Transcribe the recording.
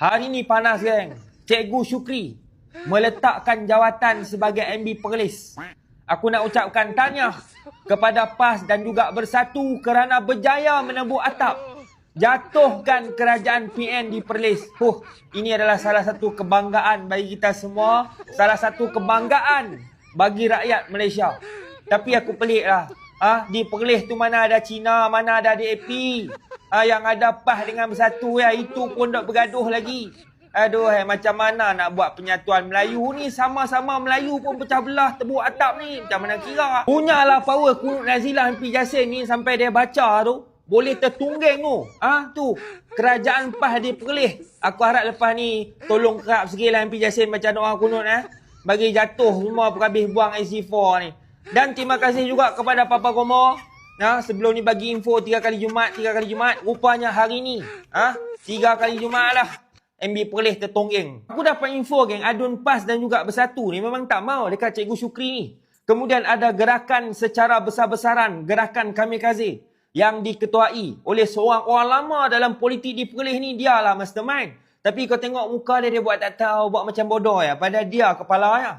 Hari ni panas geng. Cikgu Syukri meletakkan jawatan sebagai MB Perlis. Aku nak ucapkan tahniah kepada PAS dan juga Bersatu kerana berjaya menembus atap. Jatuhkan kerajaan PN di Perlis. Huh, ini adalah salah satu kebanggaan bagi kita semua. Salah satu kebanggaan bagi rakyat Malaysia. Tapi aku pelik lah. Ah, di Perlis tu mana ada Cina, mana ada DAP. Ah, yang ada PAS dengan Bersatu ya, itu pun dok bergaduh lagi. Aduh, eh, macam mana nak buat penyatuan Melayu ni sama-sama Melayu pun pecah belah tebuk atap ni. Macam mana kira? Punyalah power Kunut Nazilah MP Jasin ni sampai dia baca tu. Boleh tertunggeng tu. Ah tu. Kerajaan PAS di Perlis. Aku harap lepas ni tolong kerap sikit lah MP Jasin baca doa kunut eh. Bagi jatuh semua perhabis buang IC4 ni. Dan terima kasih juga kepada Papa Gomo. Nah, sebelum ni bagi info tiga kali Jumaat, tiga kali Jumaat. Rupanya hari ni. Ah, tiga kali Jumaat lah. MB Perlis tertonggeng. Aku dapat info geng, Adun PAS dan juga Bersatu ni memang tak mau dekat Cikgu Syukri ni. Kemudian ada gerakan secara besar-besaran, gerakan kamikaze yang diketuai oleh seorang orang lama dalam politik di Perlis ni, dialah mastermind. Tapi kau tengok muka dia, dia buat tak tahu, buat macam bodoh ya. Pada dia kepala ya.